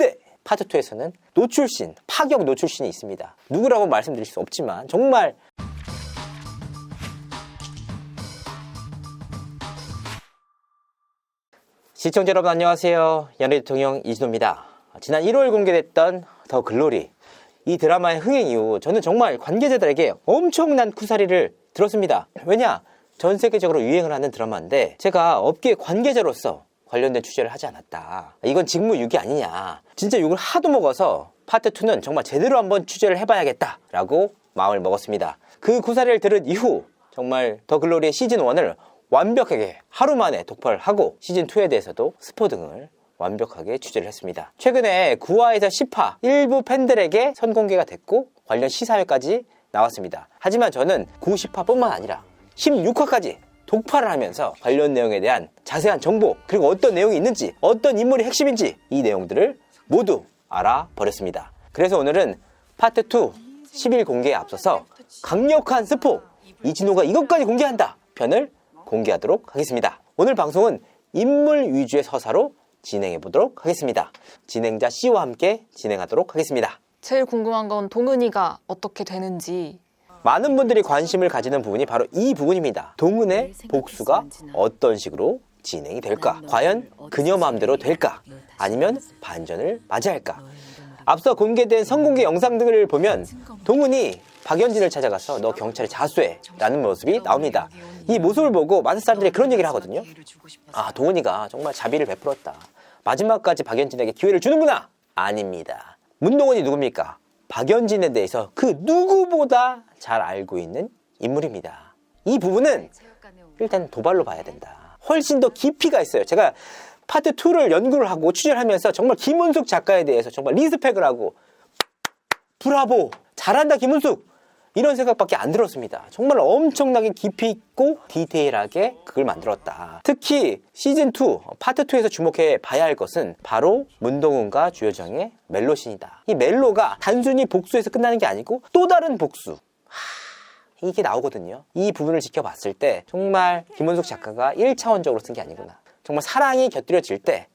그런데 파트 2에서는 노출신, 파격 노출신이 있습니다. 누구라고 말씀드릴 수 없지만 정말 시청자 여러분 안녕하세요. 연예 대통령 이진호입니다. 지난 1월 공개됐던 더 글로리 이 드라마의 흥행 이후 저는 정말 관계자들에게 엄청난 쿠사리를 들었습니다. 왜냐? 전 세계적으로 유행을 하는 드라마인데 제가 업계 관계자로서 관련된 취재를 하지 않았다. 이건 직무유기 아니냐. 진짜 욕을 하도 먹어서 파트 2는 정말 제대로 한번 취재를 해봐야겠다라고 마음을 먹었습니다. 그 구사리를 들은 이후 정말 더 글로리의 시즌 1을 완벽하게 하루 만에 독파를 하고 시즌 2에 대해서도 스포 등을 완벽하게 취재를 했습니다. 최근에 9화에서 10화 일부 팬들에게 선공개가 됐고 관련 시사회까지 나왔습니다. 하지만 저는 9, 10화뿐만 아니라 16화까지 독파를 하면서 관련 내용에 대한 자세한 정보 그리고 어떤 내용이 있는지 어떤 인물이 핵심인지 이 내용들을 모두 알아버렸습니다. 그래서 오늘은 파트 2 10일 공개에 앞서서 강력한 스포 이진호가 이것까지 공개한다 편을 공개하도록 하겠습니다. 오늘 방송은 인물 위주의 서사로 진행해 보도록 하겠습니다. 진행자 C와 함께 진행하도록 하겠습니다. 제일 궁금한 건 동은이가 어떻게 되는지 많은 분들이 관심을 가지는 부분이 바로 이 부분입니다. 동은의 복수가 어떤 식으로 진행이 될까? 과연 그녀 마음대로 될까? 아니면 반전을 맞이할까? 앞서 공개된 성공개 영상 등을 보면 동은이 박연진을 찾아가서 너 경찰에 자수해 라는 모습이 나옵니다. 이 모습을 보고 많은 사람들이 그런 얘기를 하거든요. 아, 동은이가 정말 자비를 베풀었다. 마지막까지 박연진에게 기회를 주는구나! 아닙니다. 문동은이 누굽니까? 박연진에 대해서 그 누구보다 잘 알고 있는 인물입니다. 이 부분은 일단 도발로 봐야 된다. 훨씬 더 깊이가 있어요. 제가 파트 2를 연구를 하고 취재를 하면서 정말 김은숙 작가에 대해서 정말 리스펙을 하고 브라보 잘한다 김은숙 이런 생각밖에 안 들었습니다. 정말 엄청나게 깊이 있고 디테일하게 그걸 만들었다. 특히 시즌 2 파트 2에서 주목해 봐야 할 것은 바로 문동훈과 주여정의 멜로신이다. 이 멜로가 단순히 복수에서 끝나는 게 아니고 또 다른 복수. 하, 이게 나오거든요. 이 부분을 지켜봤을 때 정말 김은숙 작가가 1차원적으로 쓴 게 아니구나. 정말 사랑이 곁들여질 때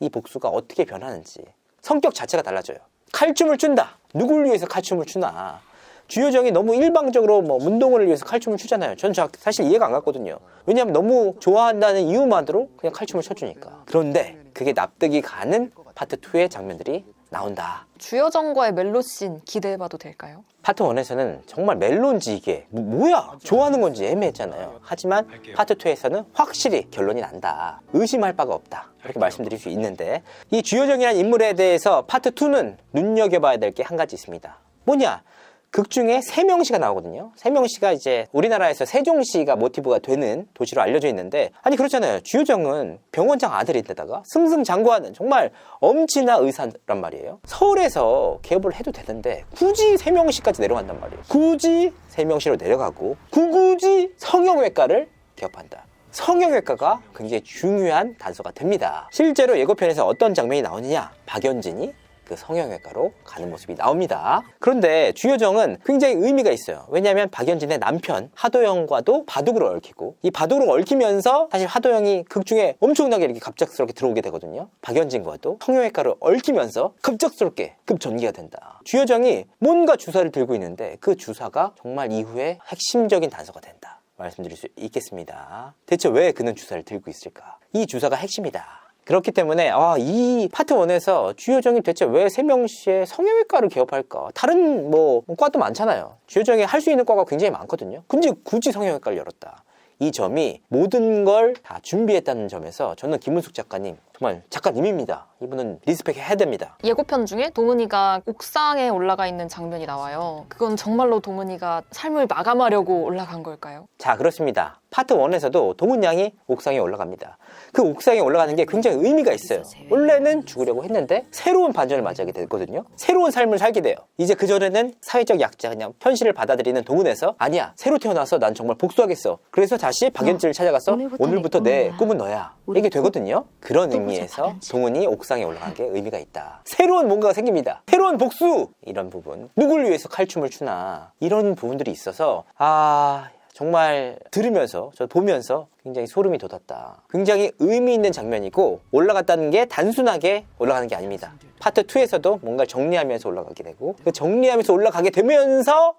이 복수가 어떻게 변하는지 성격 자체가 달라져요. 칼춤을 춘다. 누굴 위해서 칼춤을 추나. 주요정이 너무 일방적으로 뭐 문동원을 위해서 칼춤을 추잖아요. 전 사실 이해가 안 갔거든요. 왜냐하면 너무 좋아한다는 이유만으로 그냥 칼춤을 춰주니까. 그런데 그게 납득이 가는 파트 2의 장면들이 나온다. 주여정과의 멜로씬 기대해봐도 될까요? 파트 1에서는 정말 멜론지 이게 뭐, 뭐야 좋아하는 건지 애매했잖아요. 하지만 파트 2에서는 확실히 결론이 난다. 의심할 바가 없다. 이렇게 말씀드릴 수 있는데 이 주요정이라는 인물에 대해서 파트 2는 눈여겨봐야 될 게 한 가지 있습니다. 뭐냐? 극 중에 세명시가 나오거든요. 세명시가 이제 우리나라에서 세종시가 모티브가 되는 도시로 알려져 있는데 아니 그렇잖아요. 주요정은 병원장 아들인데다가 승승장구하는 정말 엄친아 의사란 말이에요. 서울에서 개업을 해도 되는데 굳이 세명시까지 내려간단 말이에요. 굳이 세명시로 내려가고 구구지 성형외과를 개업한다. 성형외과가 굉장히 중요한 단서가 됩니다. 실제로 예고편에서 어떤 장면이 나오느냐? 박연진이 그 성형외과로 가는 모습이 나옵니다. 그런데 주요정은 굉장히 의미가 있어요. 왜냐하면 박연진의 남편 하도영과도 바둑으로 얽히고 이 바둑으로 얽히면서 사실 하도영이 극 중에 엄청나게 이렇게 갑작스럽게 들어오게 되거든요. 박연진과도 성형외과를 얽히면서 급작스럽게 급전기가 된다. 주요정이 뭔가 주사를 들고 있는데 그 주사가 정말 이후에 핵심적인 단서가 된다. 말씀드릴 수 있겠습니다. 대체 왜 그는 주사를 들고 있을까? 이 주사가 핵심이다. 그렇기 때문에 아, 이 파트 1에서 주요정이 대체 왜 세명시에 성형외과를 개업할까? 다른 뭐 과도 많잖아요. 주요정이 할 수 있는 과가 굉장히 많거든요. 근데 굳이 성형외과를 열었다. 이 점이 모든 걸 다 준비했다는 점에서 저는 김은숙 작가님 정말 작가님입니다. 이분은 리스펙 해야 됩니다. 예고편 중에 동은이가 옥상에 올라가 있는 장면이 나와요. 그건 정말로 동은이가 삶을 마감하려고 올라간 걸까요? 자 그렇습니다. 파트 1에서도 동훈 양이 옥상에 올라갑니다. 그 옥상에 올라가는 게 굉장히 의미가 있어요. 원래는 죽으려고 했는데 새로운 반전을 맞이하게 됐거든요. 새로운 삶을 살게 돼요. 이제 그전에는 사회적 약자 그냥 현실을 받아들이는 동훈에서 아니야 새로 태어나서 난 정말 복수하겠어. 그래서 다시 박연진을 찾아가서 오늘부터 오늘부터 내. 꿈은 너야. 이게 또- 되거든요. 그런 또 보자, 의미에서 박연진. 동훈이 옥상에 올라간 게 의미가 있다. 새로운 뭔가가 생깁니다. 새로운 복수 이런 부분. 누굴 위해서 칼춤을 추나 이런 부분들이 있어서 아 정말 들으면서 저 보면서 굉장히 소름이 돋았다. 굉장히 의미 있는 장면이고 올라갔다는 게 단순하게 올라가는 게 아닙니다. 파트 2에서도 뭔가 정리하면서 올라가게 되고 그 정리하면서 올라가게 되면서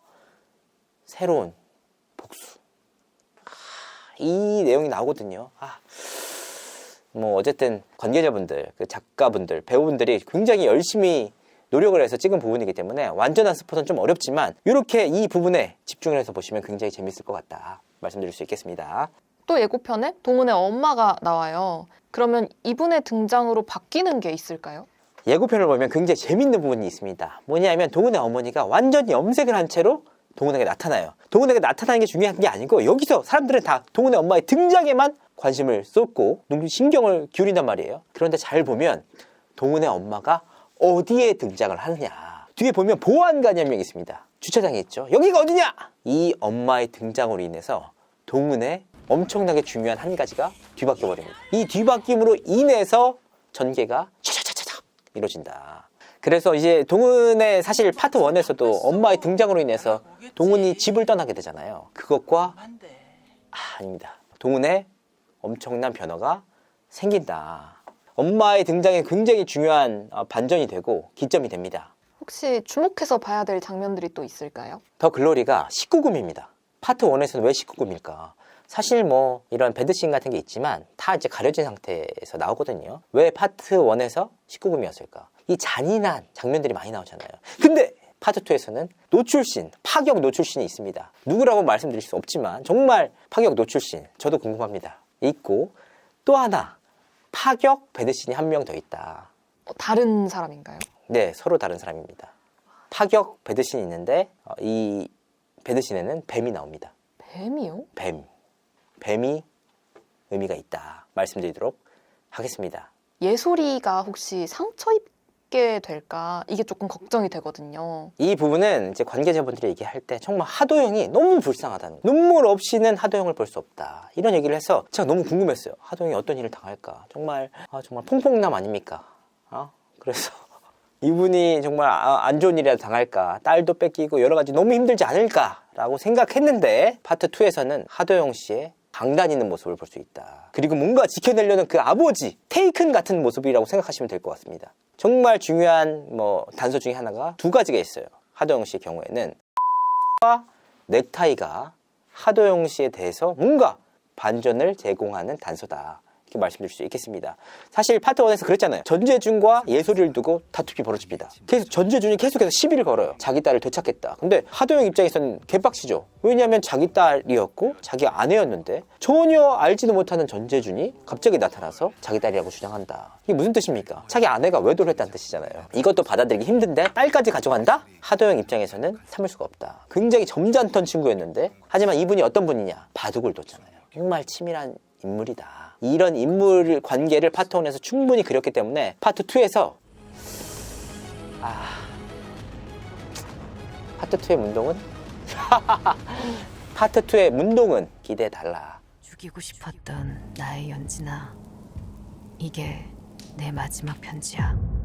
새로운 복수. 아, 이 내용이 나오거든요. 아, 뭐 어쨌든 관계자분들, 그 작가분들, 배우분들이 굉장히 열심히 노력을 해서 찍은 부분이기 때문에 완전한 스포는 좀 어렵지만 이렇게 이 부분에 집중을 해서 보시면 굉장히 재밌을 것 같다 말씀드릴 수 있겠습니다. 또 예고편에 동은의 엄마가 나와요. 그러면 이분의 등장으로 바뀌는 게 있을까요? 예고편을 보면 굉장히 재밌는 부분이 있습니다. 뭐냐면 동훈의 어머니가 완전히 염색을 한 채로 동훈에게 나타나요. 동훈에게 나타나는 게 중요한 게 아니고 여기서 사람들은 다 동훈의 엄마의 등장에만 관심을 쏟고 눈 신경을 기울인단 말이에요. 그런데 잘 보면 동훈의 엄마가 어디에 등장을 하느냐. 뒤에 보면 보안관이 한 명 있습니다. 주차장에 있죠. 여기가 어디냐? 이 엄마의 등장으로 인해서 동훈의 엄청나게 중요한 한 가지가 뒤바뀌어 버립니다. 이 뒤바뀜으로 인해서 전개가 차차차차차 이루어진다. 그래서 이제 동훈의 사실 파트 1에서도 엄마의 등장으로 인해서 동훈이 집을 떠나게 되잖아요. 그것과 아, 아닙니다. 동훈의 엄청난 변화가 생긴다. 엄마의 등장이 굉장히 중요한 어, 반전이 되고 기점이 됩니다. 혹시 주목해서 봐야 될 장면들이 또 있을까요? 더 글로리가 19금입니다. 파트 1에서는 왜 19금일까? 사실 뭐 이런 배드씬 같은 게 있지만 다 이제 가려진 상태에서 나오거든요. 왜 파트 1에서 19금이었을까? 이 잔인한 장면들이 많이 나오잖아요. 근데 파트 2에서는 노출신, 파격 노출신이 있습니다. 누구라고 말씀드릴 수 없지만 정말 파격 노출신 저도 궁금합니다. 있고 또 하나 파격 배드신이 한 명 더 있다. 어, 다른 사람인가요? 네, 서로 다른 사람입니다. 파격 배드신이 있는데 어, 이 배드신에는 뱀이 나옵니다. 뱀이요? 뱀. 뱀이 의미가 있다. 말씀드리도록 하겠습니다. 예솔이가 혹시 상처 입 게 될까? 이게 조금 걱정이 되거든요. 이 부분은 이제 관계자분들이 얘기할 때 정말 하도영이 너무 불쌍하다는 거. 눈물 없이는 하도영을 볼 수 없다. 이런 얘기를 해서 제가 너무 궁금했어요. 하도영이 어떤 일을 당할까? 정말 아, 정말 퐁퐁남 아닙니까? 어? 그래서 이분이 정말 아, 안 좋은 일이라도 당할까? 딸도 뺏기고 여러 가지 너무 힘들지 않을까라고 생각했는데 파트 2에서는 하도영 씨의 강단 있는 모습을 볼 수 있다. 그리고 뭔가 지켜내려는 그 아버지 테이큰 같은 모습이라고 생각하시면 될 것 같습니다. 정말 중요한 뭐 단서 중에 하나가 두 가지가 있어요. 하도영 씨의 경우에는 와 넥타이가 하도영 씨에 대해서 뭔가 반전을 제공하는 단서다. 이렇게 말씀드릴 수 있겠습니다. 사실 파트 1에서 그랬잖아요. 전재준과 예솔이를 두고 다툼이 벌어집니다. 계속 전재준이 계속해서 시비를 걸어요. 자기 딸을 되찾겠다. 근데 하도영 입장에서는 개빡치죠. 왜냐하면 자기 딸이었고 자기 아내였는데 전혀 알지도 못하는 전재준이 갑자기 나타나서 자기 딸이라고 주장한다. 이게 무슨 뜻입니까? 자기 아내가 외도를 했다는 뜻이잖아요. 이것도 받아들이기 힘든데 딸까지 가져간다? 하도영 입장에서는 참을 수가 없다. 굉장히 점잖던 친구였는데 하지만 이분이 어떤 분이냐? 바둑을 뒀잖아요. 정말 치밀한 인물이다. 이런 인물 관계를 파트 1에서 충분히 그렸기 때문에 파트 2에서 아 파트 2의 문동은 파트 2의 문동은 기대해 달라. 죽이고 싶었던 나의 연진아. 이게 내 마지막 편지야.